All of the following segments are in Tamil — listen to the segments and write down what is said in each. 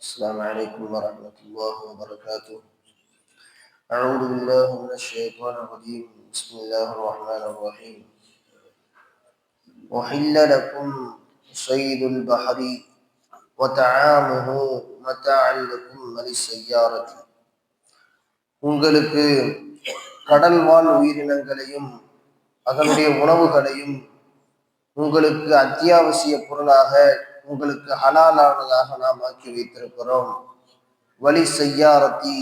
السلام عليكم ورحمة الله وبركاته أعوذ بالله من الشيطان الرجيم بسم الله الرحمن الرحيم أحل لكم صيد البحر وطعامه متاعا لكم وللسيارة உங்களுக்கு கடல் வாழ் உயிரினங்களையும் அதனுடைய உணவுகளையும் உங்களுக்கு அத்தியாவசிய பொருளாக உங்களுக்கு ஹலாலானதாக நாம் ஆக்கி வைத்திருக்கிறோம். வழி செய்யாரத்தி.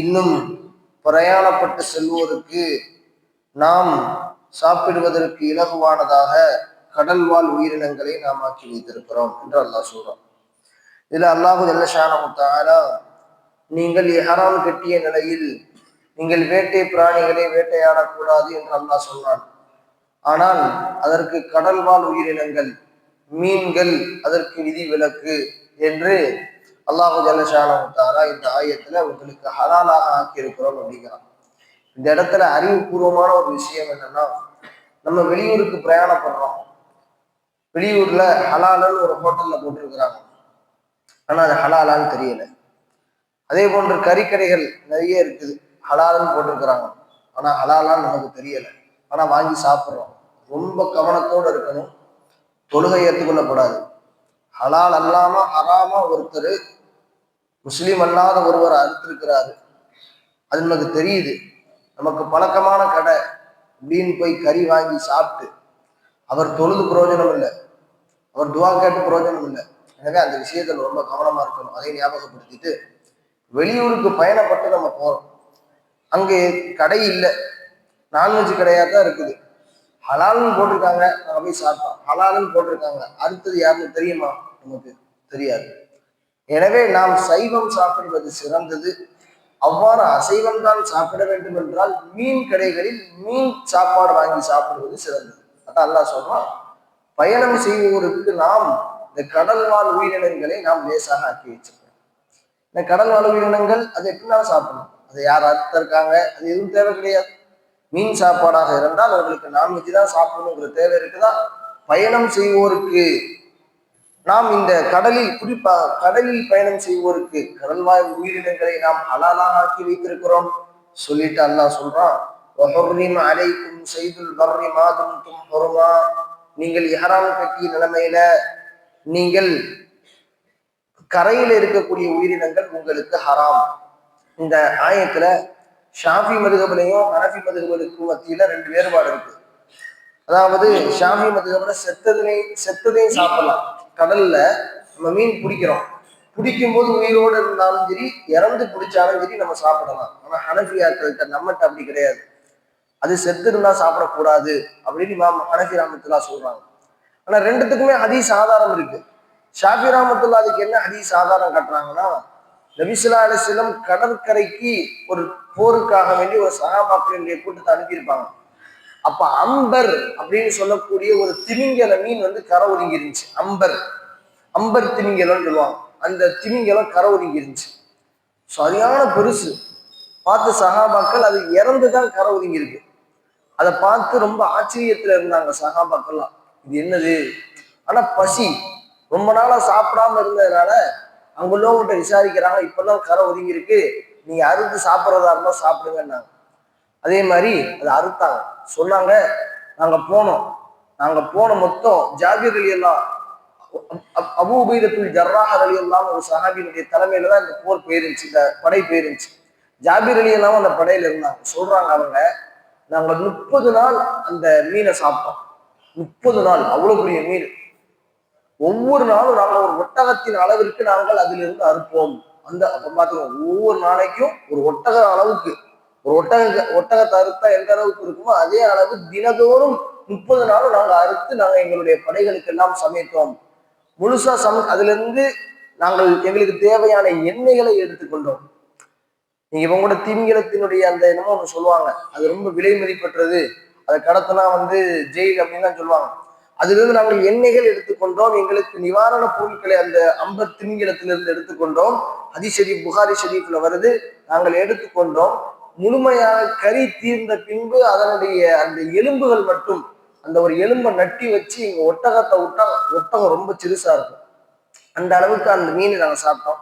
இன்னும் பிரயாணப்பட்டு செல்வோருக்கு நாம் சாப்பிடுவதற்கு இலகுவானதாக கடல் வாழ் உயிரினங்களை நாம் ஆக்கி வைத்திருக்கிறோம் என்று அல்லாஹ் சொல்றோம் இதுல அல்லாஹு ஜல்லஷானமுத்தாரா நீங்கள் ஹராம் கட்டிய நிலையில் நீங்கள் வேட்டை பிராணிகளை வேட்டையாடக்கூடாது என்று அல்லாஹ் சொன்னான். ஆனால் அதற்கு கடல் வாழ் உயிரினங்கள் மீன்கள் அதற்கு விதி விலக்கு என்று அல்லாஹு ஜல்லஷானமுத்தாரா இந்த ஆயத்துல உங்களுக்கு ஹலாலாக ஆக்கி இருக்கிறோம் அப்படிங்கிறான். இந்த இடத்துல அறிவுபூர்வமான ஒரு விஷயம் என்னன்னா நம்ம வெளியூருக்கு பிரயாணம் பண்றோம் வெளியூர்ல ஹலாலன்னு ஒரு ஹோட்டல்ல போட்டிருக்கிறாங்க. ஆனா அது ஹலாலான்னு தெரியல. அதே போன்று கறிக்கடைகள் நிறைய இருக்குது. ஹலாலுன்னு போட்டிருக்கிறாங்க. ஆனா ஹலாலான்னு நமக்கு தெரியல. ஆனா வாங்கி சாப்பிட்றோம். ரொம்ப கவனத்தோடு இருக்கணும். தொழுகை ஏற்றுக்கொள்ளப்படாது. ஹலால் அல்லாம ஹராமா ஒருத்தர் முஸ்லீம் அல்லாத ஒருவர் அறுத்திருக்கிறாரு. அது நமக்கு தெரியுது. நமக்கு பழக்கமான கடை. அப்படின்னு போய் கறி வாங்கி சாப்பிட்டு அவர் தொழுது பிரயோஜனம் இல்லை. அவர் துவா கேட்டு பிரயோஜனம் இல்லை. எனவே அந்த விஷயத்தில் ரொம்ப கவனமா இருக்கணும். அதை ஞாபகப்படுத்திட்டு வெளியூருக்கு பயணப்பட்டு நம்ம போறோம். அங்கே கடை இல்லை. நான்வெஜ் கடையாக தான் இருக்குது. ஹலால்னு போட்டிருக்காங்க. நாங்க போய் சாப்பிட்டோம் ஹலால்னு போட்டிருக்காங்க. அடுத்தது யாருன்னு தெரியுமா? நமக்கு தெரியாது. எனவே நாம் சைவம் சாப்பிடுவது சிறந்தது. அவ்வாறு அசைவம் தான் சாப்பிட வேண்டும் என்றால் மீன் கடைகளில் மீன் சாப்பாடு வாங்கி சாப்பிடுவது சிறந்தது. அதான் அல்லா சொல்றான். பயணம் செய்வோருக்கு நாம் இந்த கடல் வாழ் உயிரினங்களை நாம் லேசாக ஆக்கி வச்சிருக்கோம். இந்த கடல் வாழ் உயிரினங்கள் அதை எப்படினாலும் சாப்பிடணும். அதை யார் அறுத்திருக்காங்க? அது எதுவும் தேவை கிடையாது. மீன் சாப்பாடாக இருந்தால் அவர்களுக்கு நான்வெஜ் தான் சாப்பிடணுங்கிற தேவை இருக்குதா? பயணம் செய்வோருக்கு நாம் இந்த கடலில் குறிப்பாக கடலில் பயணம் செய்வோருக்கு கடல்வாய் உயிரினங்களை நாம் ஹலாலாக ஆக்கி வைத்திருக்கிறோம். சொல்லிட்டு அல்லாஹ் சொல்றான் அலைக்கும் செய்துல் பர்ரி மாதும் பொறுமா நீங்கள் இஹராம் கட்டிய நிலைமையில நீங்கள் கரையில இருக்கக்கூடிய உயிரினங்கள் உங்களுக்கு ஹராம். இந்த ஆயத்துல ஷாஃபி மதுகபிலையும் ஹனஃபி மதுகபலுக்கும் மத்தியில ரெண்டு வேறுபாடு இருக்கு. அதாவது ஷாஃபி மதுகபில செத்ததுலையும் செத்ததையும் சாப்பிடலாம். கடல்ல நம்ம மீன் பிடிக்கிறோம். பிடிக்கும் போது உயிரோடு இருந்தாலும் சரி இறந்து பிடிச்சாலும் சரி நம்ம சாப்பிடலாம். ஆனா ஹனஃபியாக்கள்கிட்ட நம்மகிட்ட அப்படி கிடையாது. அது செத்து இருந்தா சாப்பிடக்கூடாது அப்படின்னு இமாம் ஹனஃபி ராமத்துல்லா சொல்றாங்க. ஆனா ரெண்டுத்துக்குமே ஹதீஸ் ஆதாரம் இருக்கு. ஷாஃபி ராமத்துல்லா அதுக்கு என்ன ஹதீஸ் ஆதாரம் கட்டுறாங்கன்னா நபிசுல்லா அலிஸ்லம் கடற்கரைக்கு ஒரு போருக்காக வேண்டி ஒரு சகாபாக்களுடைய கூட்டத்தை அனுப்பியிருப்பாங்க. அப்ப அம்பர் அப்படின்னு சொல்லக்கூடிய ஒரு திமிங்கல மீன் வந்து கரை ஒதுங்கி இருந்துச்சு அம்பர். அம்பர் திமிங்கலம்னு சொல்லுவாங்க. அந்த திமிங்கலம் கரை ஒதுங்கி இருந்துச்சு சரியான பெருசு. பார்த்து சகாபாக்கள் அது இறந்துதான் கரை ஒதுங்கி இருக்கு அதை பார்த்து ரொம்ப ஆச்சரியத்துல இருந்தாங்க சகாபாக்கள்லாம் இது என்னது? ஆனா பசி. ரொம்ப நாளா சாப்பிடாம இருந்ததுனால அங்க உள்ளவங்கள்ட்ட விசாரிக்கிறாங்க இப்பெல்லாம் கரை ஒதுங்கி இருக்கு நீங்க அறுத்து சாப்பிட்றதா இருந்தால் சாப்பிடுங்கன்னாங்க. அதே மாதிரி அதை அறுத்தாங்க. சொன்னாங்க நாங்க போனோம். நாங்க போன மொத்தம் ஜாபிர் அலி எல்லாம் அபூபீதத்துல் ஜர்ராஹர் அலி எல்லாம் ஒரு சஹாபியினுடைய தலைமையில தான் இந்த போர் போயிருந்துச்சு இந்த படை போயிருந்துச்சு. ஜாபிர் அலி எல்லாம் அந்த படையில இருந்தாங்க. சொல்றாங்க அவங்க நாங்க முப்பது நாள் அந்த மீனை சாப்பிட்டோம். முப்பது நாள் அவ்வளவு பெரிய மீன். ஒவ்வொரு நாளும் நாங்கள் ஒரு ஒட்டகத்தின் அளவிற்கு நாங்கள் அதிலிருந்து அறுப்போம். அந்த அப்புறம் பாத்துக்கோங்க ஒவ்வொரு நாளைக்கும் ஒரு ஒட்டக அளவுக்கு ஒரு ஒட்டக ஒட்டகத்தை அறுத்தா எந்த அளவுக்கு இருக்குமோ அதே அளவு தினதோறும் முப்பது நாளும் நாங்கள் அறுத்து நாங்கள் எங்களுடைய படைகளுக்கு எல்லாம் சமைத்தோம் முழுசா சம அதிலிருந்து நாங்கள் எங்களுக்கு தேவையான எண்ணெய்களை எடுத்துக்கொண்டோம். நீங்க இவங்க கூட திமிங்கலத்தினுடைய அந்த என்னமோ ஒன்று சொல்லுவாங்க. அது ரொம்ப விலை மதிப்பற்றது. அதை கடத்தினா வந்து ஜெயில் அப்படின்னு தான் சொல்லுவாங்க. அதிலிருந்து நாங்கள் எண்ணெய்கள் எடுத்துக்கொண்டோம். எங்களுக்கு நிவாரண பொருட்களை அந்த அம்பர் திமிங்கலத்திலிருந்து எடுத்துக்கொண்டோம். ஹதி ஷரீப் புகாரி ஷெரீஃப்ல வருது. நாங்கள் எடுத்துக்கொண்டோம். முழுமையாக கறி தீர்ந்த பின்பு அதனுடைய அந்த எலும்புகள் மட்டும் அந்த ஒரு எலும்பை நட்டி வச்சு இங்க ஒட்டகத்தை விட்டா ஒட்டகம் ரொம்ப சிறுசா இருக்கும். அந்த அளவுக்கு அந்த மீனை நாங்கள் சாப்பிட்டோம்.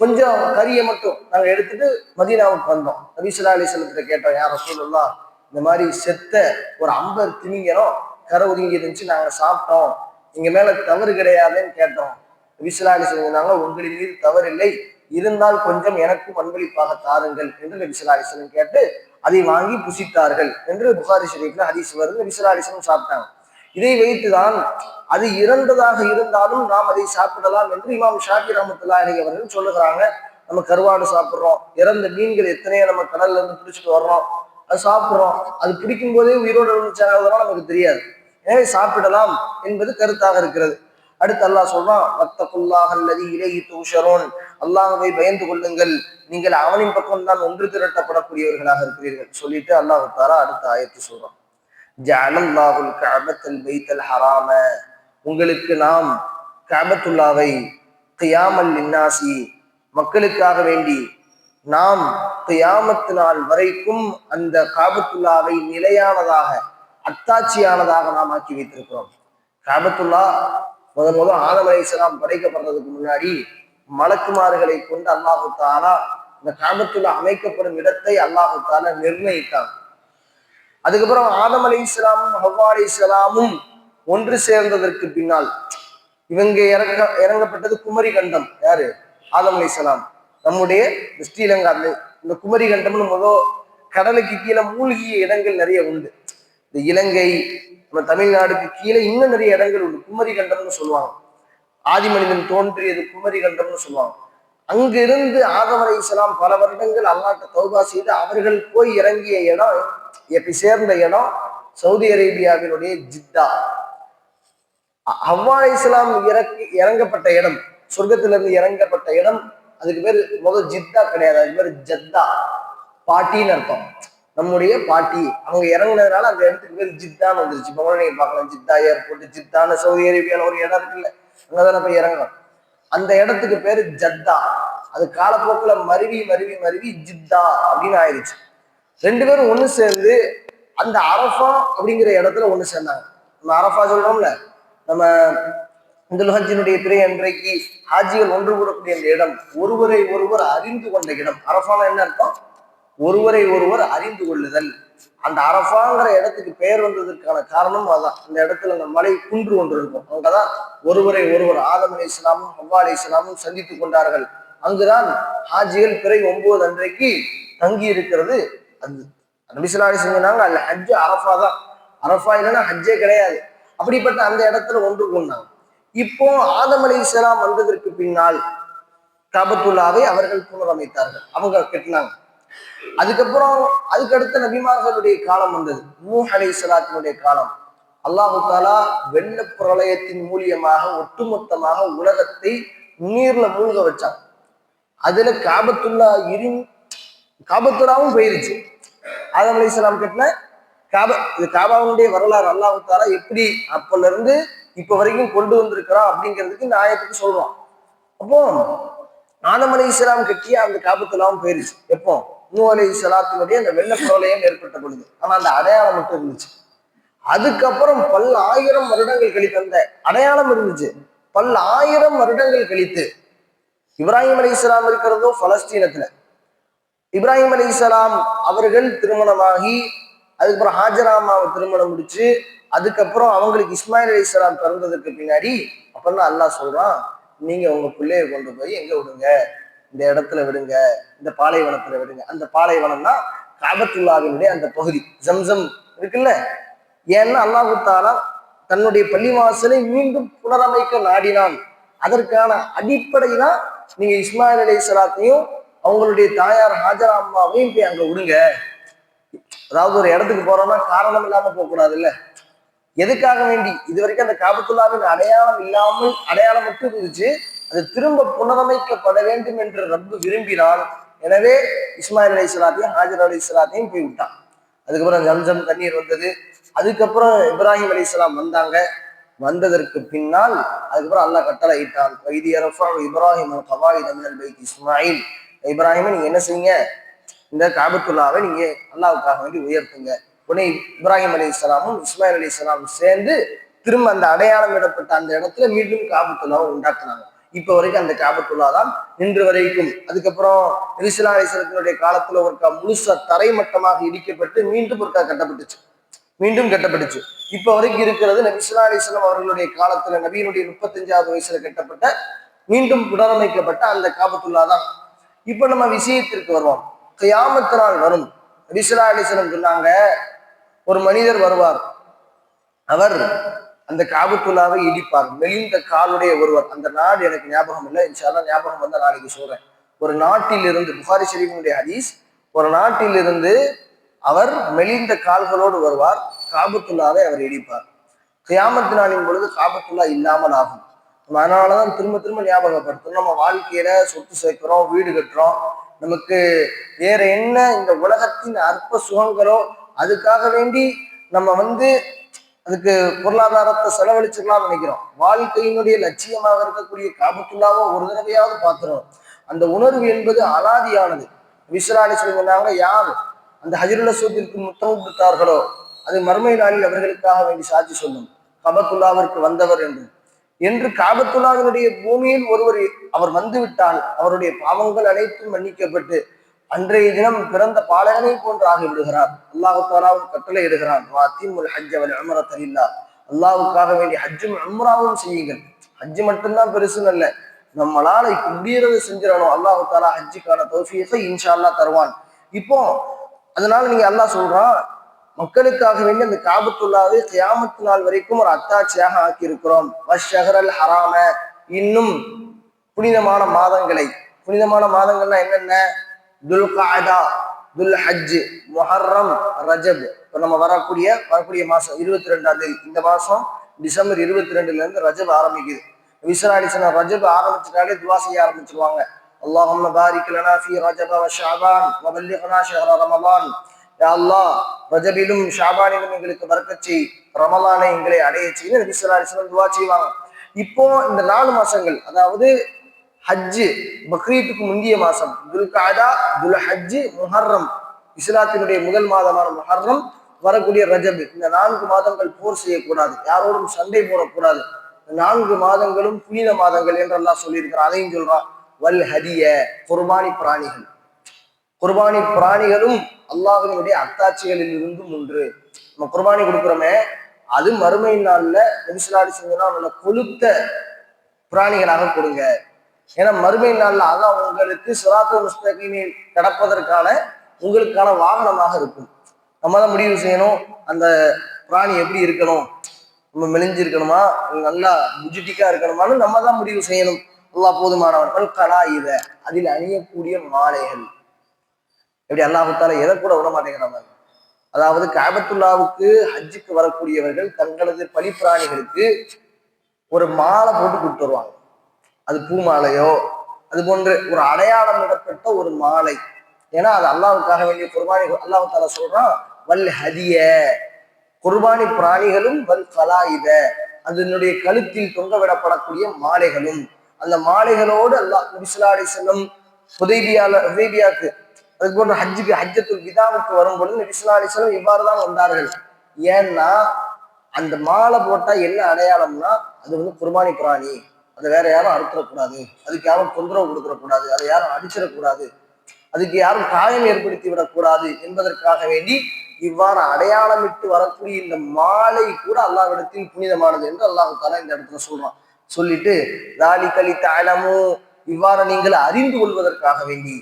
கொஞ்சம் கறியை மட்டும் நாங்கள் எடுத்துட்டு மதீனாவுக்கு வந்தோம். நபிசுல்லா அலிஸ்லத்துல கேட்டோம் யார் ரசூலுல்லாஹ் இந்த மாதிரி செத்த ஒரு அம்பர் திமிங்கலம் கரை ஒதுங்கி இருந்துச்சு நாங்கள் சாப்பிட்டோம். இங்கே மேலே தவறு கிடையாதுன்னு கேட்டோம். விசிலாடி அலிஸ்லம் உங்களின் மீது தவறு இல்லை இருந்தால் கொஞ்சம் எனக்கும் அன்பளிப்பாக தாருங்கள் என்று நபிசுல்லா கேட்டு அதை வாங்கி புசித்தார்கள் என்று புகாரி ஷரீஃப்ல ஹதீஸ் வருது. நபிசுல்லா சாப்பிட்டாங்க. இதை வைத்துதான் அது இறந்ததாக இருந்தாலும் நாம் அதை சாப்பிடலாம் என்று இமாம் ஷாஃபி ரஹமத்துல்லா அவர்கள் சொல்லுகிறாங்க. நம்ம கருவாடு சாப்பிட்றோம். இறந்த மீன்கள் எத்தனையோ நம்ம கடல்ல இருந்து பிடிச்சிட்டு வர்றோம். அது சாப்பிடுறோம். அது பிடிக்கும் போதே உயிரோடு இருந்துச்சாங்க நமக்கு தெரியாது. சாப்பிடலாம் என்பது கருத்தாக இருக்கிறது. அடுத்து அல்லாஹ் சொல்றான் வத்தகுல்லாஹ் அல்லது இலேஹி தூஷரோன் அல்லாஹை பயந்து கொள்ளுங்கள். நீங்கள் அவனின் பக்கம் தான் ஒன்று திரட்டப்படக்கூடியவர்களாக இருக்கிறீர்கள். சொல்லிட்டு அல்லாஹ் தாரா அடுத்த ஆயத்து சொல்றான். ஜஅலல்லாஹுல் கஅபத்தல் பைத்தல் ஹராம. உங்களுக்கு நாம் கஅபத்துல்லாவை கியாமல் இன்னாசி மக்களுக்காக வேண்டி நாம் கியாமத்து நாள் வரைக்கும் அந்த காபத்துல்லாவை நிலையானதாக அத்தாட்சியானதாக நாம் ஆக்கி வைத்திருக்கிறோம். காபத்துல்லா முதல் முதல் ஆதம் அலைஹிஸ்ஸலாம் படைக்கப்படுறதுக்கு முன்னாடி மலக்குமார்களை கொண்டு அல்லாஹு தாலா இந்த காபத்துல்லா அமைக்கப்படும் இடத்தை அல்லாஹு தாலா நிர்ணயித்தான் அதுக்கப்புறம் ஆதம் அலி இஸ்லாமும் ஹவ்வா அலி இஸ்லாமும் ஒன்று சேர்ந்ததற்கு பின்னால் இவங்க இறங்க இறங்கப்பட்டது குமரி கண்டம். யாரு? ஆதம் அலி இஸ்லாம் நம்முடைய இந்த ஸ்ரீலங்கா இந்த குமரி கண்டம்னு முதல் கடலுக்கு கீழே மூழ்கிய இடங்கள் நிறைய உண்டு. இந்த இலங்கை நம்ம தமிழ்நாடுக்கு கீழே இன்னும் நிறைய இடங்கள் உண்டு. குமரி கண்டம்னு சொல்லுவாங்க. ஆதி மனிதன் தோன்றியது குமரி கண்டம்னு சொல்லுவாங்க. அங்கிருந்து ஆதவரை இஸ்லாம் பல வருடங்கள் அல்லாட்ட தௌபா செய்து அவர்கள் போய் இறங்கிய இடம் எப்ப சேர்ந்த இடம் சவுதி அரேபியாவினுடைய ஜித்தா. ஹவ்வா இஸ்லாம் இறக்கி இறங்கப்பட்ட இடம் சொர்க்கத்திலிருந்து இறங்கப்பட்ட இடம் அதுக்கு பேர் முதல் ஜித்தா கிடையாது அதுக்கு பேர் ஜத்தா. பாட்டின்னு அர்த்தம். நம்முடைய பாட்டி. அவங்க இறங்குனதுனால அந்த இடத்துக்கு பேர் ஜித்தான்னு வந்துருச்சு. இப்போ நீங்க பார்க்கலாம். ஜித்தா ஏர்போர்ட் ஜித்தான சவுதி அரேபியால ஒரு இடம் இருக்குல்ல. அங்கதானே போய் இறங்கணும் அந்த இடத்துக்கு பேரு ஜத்தா. அது காலப்போக்குல மருவி மருவி மருவி ஜித்தா அப்படின்னு ஆயிடுச்சு ரெண்டு பேரும் ஒன்று சேர்ந்து அந்த அரஃபா அப்படிங்கிற இடத்துல ஒன்று சேர்ந்தாங்க. நம்ம அரஃபா சொல்றோம்ல. நம்ம இந்துல் ஹஜ்ஜினுடைய பிறை அன்றைக்கு ஹாஜிகள் ஒன்று கூடக்கூடிய அந்த இடம் ஒருவரை ஒருவர் அறிந்து கொண்ட இடம். அரஃபான என்ன அர்த்தம்? ஒருவரை ஒருவர் அறிந்து கொள்ளுதல். அந்த அரஃபாங்கிற இடத்துக்கு பெயர் வந்ததற்கான காரணம் அதான். அந்த இடத்துல அந்த மலை குன்று ஒன்று இருக்கும். அங்கதான் ஒருவரை ஒருவர் ஆதம் அலி இஸ்லாமும் ஹவ்வா அலி இஸ்லாமும் சந்தித்துக் கொண்டார்கள். அங்குதான் ஹாஜிகள் பிறை ஒன்பது அன்றைக்கு தங்கி இருக்கிறது. அது நபிசுல்லாடி செஞ்சாங்க அல்ல ஹஜ்ஜு அரஃபா தான். அரஃபா இல்லைன்னா ஹஜ்ஜே கிடையாது. அப்படிப்பட்ட அந்த இடத்துல ஒன்று கொண்டாங்க. இப்போ ஆதம் அலி இஸ்லாம் வந்ததற்கு பின்னால் காபத்துல்லாவை அவர்கள் புனரமைத்தார்கள். அவங்க கட்டினாங்க. அதுக்கப்புறம் அதுக்கு அடுத்த நபிமார்களுடைய காலம் வந்தது. நூ அலை சலாத்தினுடைய காலம். அல்லாஹு தாலா வெள்ள பிரளயத்தின் மூலியமாக ஒட்டுமொத்தமாக உலகத்தை நீர்ல மூழ்க வச்சான். அதுல காபத்துல்லா இரு காபத்துல்லாவும் போயிருச்சு. ஆதம் அலி இஸ்லாம் கட்டின காபா இது காபாவுடைய வரலாறு அல்லாஹு தாலா எப்படி அப்பல இருந்து இப்ப வரைக்கும் கொண்டு வந்திருக்கிறான் அப்படிங்கிறதுக்கு இந்த ஆயத்துக்கு சொல்றோம். அப்போ ஆதம் அலி இஸ்லாம் கட்டிய அந்த காபத்துல்லாவும் போயிருச்சு. எப்போ? நூலை சலாத்தினுடைய அந்த வெள்ள பிரளயம் ஏற்பட்ட பொழுது. ஆனா அந்த அடையாளம் மட்டும் இருந்துச்சு. அதுக்கப்புறம் பல் ஆயிரம் வருடங்கள் கழித்து அந்த அடையாளம் இருந்துச்சு. பல் ஆயிரம் வருடங்கள் கழித்து இப்ராஹிம் அலி இஸ்லாம் இருக்கிறதோ பலஸ்தீனத்துல. இப்ராஹிம் அலி இஸ்லாம் அவர்கள் திருமணமாகி அதுக்கப்புறம் ஹாஜராமாவை திருமணம் முடிச்சு அதுக்கப்புறம் அவங்களுக்கு இஸ்மாயில் அலி இஸ்லாம் பிறந்ததுக்கு பின்னாடி அப்பதான் அல்லாஹ் சொல்றான் நீங்க உங்க பிள்ளைய கொண்டு போய் எங்க விடுங்க? இந்த இடத்துல விடுங்க இந்த பாலைவனத்துல விடுங்க. அந்த பாலைவனம்னா காபத்துல்லாவினுடைய அந்த பகுதி. ஜம்சம் இருக்குல்ல? ஏன்னா அல்லாஹு தாலா தன்னுடைய பள்ளிவாசலை மீண்டும் புனரமைக்க நாடினான். அதற்கான அடிப்படை தான் நீங்க இஸ்மாயில் அலி சலாத்தையும் அவங்களுடைய தாயார் ஹாஜரா அம்மாவையும் போய் அங்க விடுங்க. அதாவது ஒரு இடத்துக்கு போறோம்னா காரணம் இல்லாம போக கூடாது இல்ல எதுக்காக வேண்டி? இது வரைக்கும் அந்த காபத்துல்லாவின் அடையாளம் இல்லாமல் அடையாளம் மட்டும் இருந்துச்சு. அது திரும்ப புனரமைக்கப்பட வேண்டும் என்று ரப்பு விரும்பினான் எனவே இஸ்மாயில் அலி இஸ்லாத்தையும் ஹாஜர் அலி இஸ்லாத்தையும் போய் விட்டான் அதுக்கப்புறம் ஜம்சம் தண்ணீர் வந்தது. அதுக்கப்புறம் இப்ராஹிம் அலி இஸ்லாம் வந்தாங்க. வந்ததற்கு பின்னால் அதுக்கப்புறம் அல்லாஹ் கட்டளை இட்டான் வைதி அரஃபா இப்ராஹிம் கவாய் தமிழ் பைக் இஸ்மாயில். இப்ராஹிமை நீங்க என்ன செய்யுங்க? இந்த காபத்துல்லாவை நீங்க அல்லாவுக்காக வேண்டி உயர்த்துங்க. உடனே இப்ராஹிம் அலி இஸ்லாமும் இஸ்மாயில் அலி இஸ்லாமும் சேர்ந்து திரும்ப அந்த அடையாளம் இடப்பட்ட அந்த இடத்துல மீண்டும் காபத்துல்லாவை உண்டாக்குனாங்க. இப்ப வரைக்கும் அந்த காபத்துல்லா தான் இன்று வரைக்கும். அதுக்கப்புறம் ரிசிலா அலிசலத்தினுடைய காலத்துல ஒருக்கா முழுசா தரைமட்டமாக இடிக்கப்பட்டு மீண்டும் ஒருக்கா கட்டப்பட்டுச்சு. மீண்டும் கட்டப்பட்டுச்சு. இப்ப வரைக்கும் இருக்கிறது நபிசுல்லா அலிஸ்லாம் அவர்களுடைய காலத்துல நபியினுடைய முப்பத்தஞ்சாவது வயசுல கட்டப்பட்ட மீண்டும் புனரமைக்கப்பட்ட அந்த காபத்துல்லா தான் இப்ப நம்ம விஷயத்திற்கு வருவோம். கியாமத்து நாள் வரும். நபிசுல்லா அலிஸ்லம் சொன்னாங்க ஒரு மனிதர் வருவார். அவர் அந்த காபத்துள்ளாவை இடிப்பார். மெலிந்த காலுடைய ஒருவர். அந்த நாடு எனக்கு ஞாபகம் இல்லை. இன்ஷால்லா ஞாபகம் வந்தால் நாளைக்கு சொல்றேன். ஒரு நாட்டில் இருந்து புகாரி ஷெரீஃபினுடைய ஹதீஸ் ஒரு நாட்டிலிருந்து அவர் மெலிந்த கால்களோடு வருவார். காபத்துள்ளாவை அவர் இடிப்பார். கியாமத்து நாளின் பொழுது காபத்துள்ளா இல்லாமல் ஆகும். அதனாலதான் திரும்ப திரும்ப ஞாபகப்படுத்தணும் நம்ம வாழ்க்கையில சொத்து சேர்க்கிறோம் வீடு கட்டுறோம். நமக்கு வேற என்ன இந்த உலகத்தின் அற்ப சுகங்களோ அதுக்காக வேண்டி நம்ம வந்து அதுக்கு பொருளாதாரத்தை செலவழிச்சுக்கலாம் நினைக்கிறோம். வாழ்க்கையினுடைய லட்சியமாக இருக்கக்கூடிய காபத்துல்லாவோ ஒரு தடவையாவது பார்த்துரும் அந்த உணர்வு என்பது அலாதியானது. விஸ்வராணி சொன்னாங்க யார் அந்த ஹஜருல சூத்திற்கு முத்தம் கொடுத்தார்களோ அது மர்மை நாளில் அவர்களுக்காக வேண்டி சாட்சி சொல்லும். கபத்துல்லாவிற்கு வந்தவர் என்று. என்று காபத்துல்லாவினுடைய பூமியில் ஒருவர் அவர் வந்துவிட்டால் அவருடைய பாவங்கள் அனைத்தும் மன்னிக்கப்பட்டு அன்றைய தினம் பிறந்த பாலகனை போன்று ஆகிவிடுகிறார். அல்லாஹு தாலாவும் கட்டளை இடுகிறான். வாத்திமுல் ஹஜ் அவன் அமரத்தலில்லா அல்லாவுக்காக வேண்டிய ஹஜ்ஜும் அம்ராவும் செய்யுங்கள். ஹஜ்ஜு மட்டும்தான் பெருசுன்னு அல்ல. நம்மளால முடியறதை செஞ்சிடணும். அல்லாஹு தாலா ஹஜ்ஜுக்கான தோஃபியத்தை இன்ஷா அல்லா தருவான். இப்போ அதனால நீங்க அல்லாஹ் சொல்றான் மக்களுக்காக வேண்டி அந்த காபத்துள்ளாவை கியாமத்து நாள் வரைக்கும் ஒரு அத்தாட்சியாக ஆக்கி இருக்கிறோம் வஷஹரல் ஹராம இன்னும் புனிதமான மாதங்களை புனிதமான மாதங்கள்லாம் என்னென்ன? துல் காடா துல் ஹஜ் மொஹர்ரம் ரஜப் இப்போ நம்ம வரக்கூடிய வரக்கூடிய மாசம் இருபத்தி ரெண்டாம் தேதி இந்த மாசம் டிசம்பர் இருபத்தி ரெண்டுல இருந்து ரஜப் ஆரம்பிக்குது விசராடிசன ரஜப் ஆரம்பிச்சிட்டாலே துவா செய்ய ஆரம்பிச்சிருவாங்க اللهم بارك لنا في رجب وشعبان وبلغنا شهر رمضان யா அல்லாஹ் ரஜபிலும் ஷாபானிலும் எங்களுக்கு வரக்கச்சி ரமலானை எங்களை அடைய செய்து நபிசுல்லாஸ்லம் துவா செய்வாங்க இப்போ இந்த நாலு மாசங்கள் அதாவது ஹஜ்ஜு பக்ரீத்துக்கு முந்தைய மாசம் துல்காதா துல் ஹஜ்ஜு முஹர்ரம். இஸ்லாத்தினுடைய முதல் மாதமான முஹர்ரம் வரக்கூடிய ரஜபு. இந்த நான்கு மாதங்கள் போர் செய்யக்கூடாது. யாரோடும் சண்டை போடக்கூடாது. நான்கு மாதங்களும் புனித மாதங்கள் என்றெல்லாம் சொல்லியிருக்கிறான் அதையும் சொல்றான் வல் ஹரிய குர்பானி பிராணிகள். குர்பானி பிராணிகளும் அல்லாஹினுடைய அத்தாட்சிகளில் இருந்தும் ஒன்று. நம்ம குர்பானி கொடுக்குறோமே அது மறுமை நாள்ல நெரிசலாடி செஞ்சோம்னா நல்ல கொளுத்த பிராணிகளாக கொடுங்க. ஏன்னா மறுமை நாளில் அதான் உங்களுக்கு சுராத்து முஸ்தகினை கடப்பதற்கான உங்களுக்கான வாகனமாக இருக்கும். நம்ம தான் முடிவு செய்யணும். அந்த பிராணி எப்படி இருக்கணும்? நம்ம மெலிஞ்சு இருக்கணுமா நல்லா புஜிட்டிக்கா இருக்கணுமான்னு நம்ம தான் முடிவு செய்யணும். அல்லா போதுமானவர்கள் கலா இத அதில் அணியக்கூடிய மாலைகள். எப்படி அல்லாஹுத்தால எதை கூட விட மாட்டேங்கிறாங்க அதாவது காபத்துல்லாவுக்கு ஹஜ்ஜுக்கு வரக்கூடியவர்கள் தங்களது பழிப்பிராணிகளுக்கு ஒரு மாலை போட்டு கொடுத்துருவாங்க. அது பூ மாலையோ அது போன்று ஒரு அடையாளம் இடப்பட்ட ஒரு மாலை. ஏன்னா அது அல்லாவுக்காக வேண்டிய குர்பானி அல்லாஹு தாலா சொல்றான் வல் ஹதிய. குர்பானி பிராணிகளும் வல் கலாயுத. அதனுடைய கழுத்தில் தொங்க விடப்படக்கூடிய மாலைகளும். அந்த மாலைகளோடு அல்லாஹ் நபிசுல்லா செல்லும் உதவியால உதவியாக்கு அது போன்ற ஹஜ்ஜுக்கு ஹஜ்ஜத்துல் விதாவுக்கு வரும் பொழுது நபிசுல்லா செல்லும் இவ்வாறு தான் வந்தார்கள். ஏன்னா அந்த மாலை போட்டா என்ன அடையாளம்னா அது வந்து குர்பானி பிராணி. அதை வேற யாரும் அறுத்துடக்கூடாது. அதுக்கு யாரும் தொந்தரவு கொடுத்துடக்கூடாது அதை யாரும் அடிச்சிடக்கூடாது. அதுக்கு யாரும் காயம் ஏற்படுத்தி விடக்கூடாது என்பதற்காக வேண்டி இவ்வாறு அடையாளமிட்டு வரக்கூடிய இந்த மாலை கூட அல்லாவிடத்தில் புனிதமானது என்று அல்லாஹு தாலா இந்த இடத்துல சொல்றான். சொல்லிட்டு தாலி கலி தாயலமும் இவ்வாறு நீங்கள் அறிந்து கொள்வதற்காக வேண்டி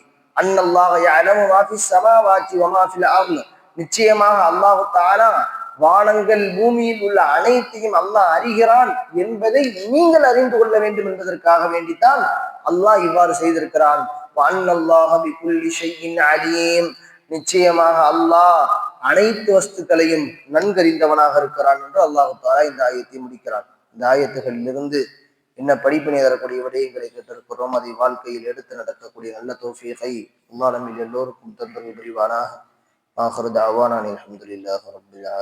நிச்சயமாக அல்லாஹு தாலா வானங்கள் பூமியில் உள்ள அனைத்தையும் அல்லாஹ் அறிகிறான் என்பதை நீங்கள் அறிந்து கொள்ள வேண்டும் என்பதற்காக வேண்டித்தான் அல்லாஹ் இவ்வாறு செய்திருக்கிறான். நிச்சயமாக அல்லாஹ் அனைத்து வஸ்துக்களையும் நன்கறிந்தவனாக இருக்கிறான் என்று அல்லாஹு தாலா இந்த ஆயத்தை முடிக்கிறான். இந்த ஆயத்துகளிலிருந்து என்ன படிப்பினை தரக்கூடிய விடயங்களை கேட்டிருக்கிறோம் அதை வாழ்க்கையில் எடுத்து நடக்கக்கூடிய நல்ல தோஃபியகை உல்லாலமில் எல்லோருக்கும் தந்தல் புரிவானாக. ஆஹர் தாவானான் அலமதுல்லாஹ் ரபுல்லா